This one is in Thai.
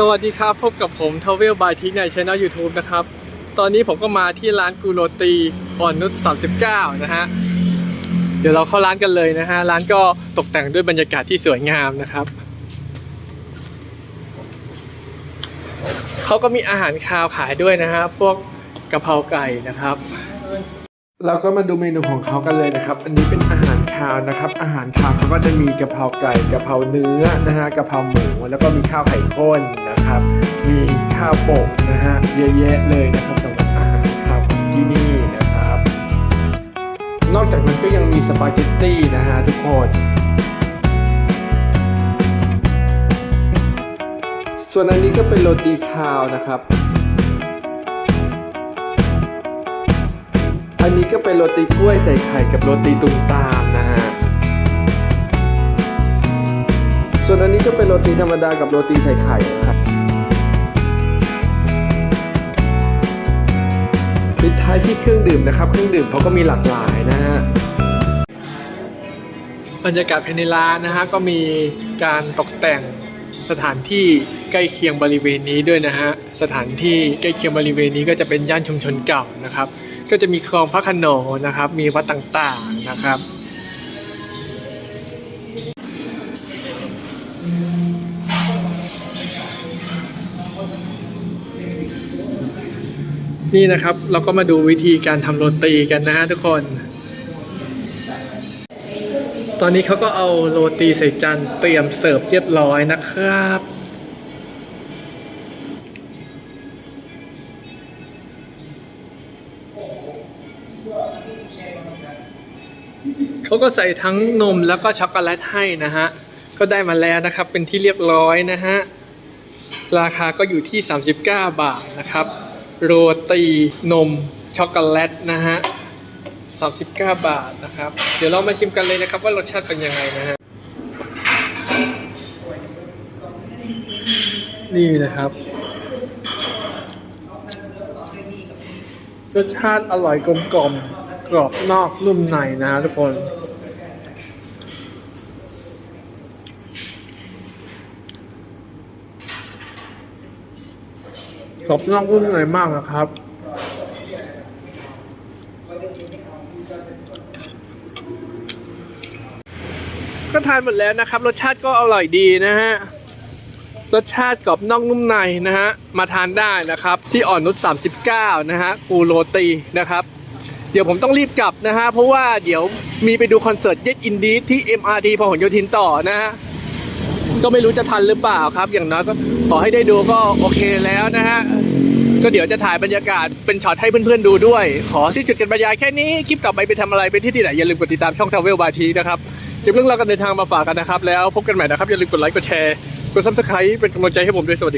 สวัสดีครับ พบกับผมทเวลบายทิกในช่อง YouTube นะครับ ตอนนี้ผมก็มาที่ร้านกูโรตีอ่อนนุช39 นะฮะ เดี๋ยวเราเข้าร้านกันเลยนะฮะ ร้านก็ตกแต่งด้วยบรรยากาศที่สวยงามนะครับ เขาก็มีอาหารคาวขายด้วยนะฮะ พวกกะเพราไก่นะครับ เราก็มาดูเมนูของเขากันเลยนะครับ อันนี้เป็นอาหารคาวนะครับ อาหารคาวเขาก็จะมีกะเพราไก่กะเพราเนื้อนะฮะกะเพราหมูแล้วก็มีข้าวไข่ข้น นะครับ มีข้าวโปะนะฮะเยอะแยะเลยนะครับสำหรับอาหารคาวของที่นี่นะครับ นอกจากนั้นก็ยังมีสปาเกตตี้นะฮะทุกคนส่วนอันนี้ก็เป็นโรตีคาวนะครับอันนี้ก็เป็นโรตีกล้วยใส่ไข่กับโรตีตุ่มตามนะฮะ ส่วนอันนี้ก็เป็นโรตีธรรมดากับโรตีใส่ไข่นะครับ ปิดท้ายที่เครื่องดื่มนะครับ เครื่องดื่มเขาก็มีหลากหลายนะฮะบรรยากาศภายในร้านนะฮะก็มีการตกแต่งสถานที่ใกล้เคียงบริเวณนี้ด้วยนะฮะสถานที่ใกล้เคียงบริเวณนี้ก็จะเป็นย่านชุมชนเก่านะครับ ก็จะมีคลองพระโขนงนะครับ มีวัดต่างๆนะครับ นี่นะครับเราก็มาดูวิธีการทำโรตีกันนะฮะทุกคน ตอนนี้เขาก็เอาโรตีใส่จานเตรียมเสิร์ฟเรียบร้อยนะครับเขาก็ใส่ทั้งนมแล้วก็ช็อกโกแลตให้นะฮะ ก็ได้มาแล้วนะครับเป็นที่เรียบร้อยนะฮะ ราคาก็อยู่ที่ 39 บาทนะครับ โรตีนมช็อกโกแลตนะฮะ39 บาทนะครับ เดี๋ยวเรามาชิมกันเลยนะครับว่ารสชาติเป็นยังไงนะฮะ นี่นะครับ รสชาติอร่อยกลมกล่อมกรอบนอกนุ่มในนะฮะทุกคน กรอบนอกนุ่มในมากนะครับ ก็ทานหมดแล้วนะครับ รสชาติก็อร่อยดีนะฮะ รสชาติกรอบนอกนุ่มในนะฮะ มาทานได้นะครับ ที่อ่อนนุช39 นะฮะปูโรตีนะครับ เดี๋ยวผมต้องรีบกลับนะฮะ เพราะว่าเดี๋ยวมีไปดูคอนเสิร์ตเจ็ตอินดีที่ MRT พหลโยธินต่อนะฮะ ก็ไม่รู้จะทันหรือเปล่าครับ อย่างน้อยก็ขอให้ได้ดูก็โอเคแล้วนะฮะก็เดี๋ยวจะถ่ายบรรยากาศเป็นช็อตให้เพื่อนๆดูด้วย ขอสิ้นจุดกันบรรยายแค่นี้ คลิปต่อไปไปทำอะไรไปที่ที่ไหน อย่าลืมกดติดตามช่องทาวเวลบาทีนะครับจบเรื่องราวกันเดินทางมาฝากกันนะครับ แล้วพบกันใหม่นะครับ อย่าลืมกดไลค์กดแชร์กดซับสไครต์เป็นกำลังใจให้ผมด้วยสวัสดี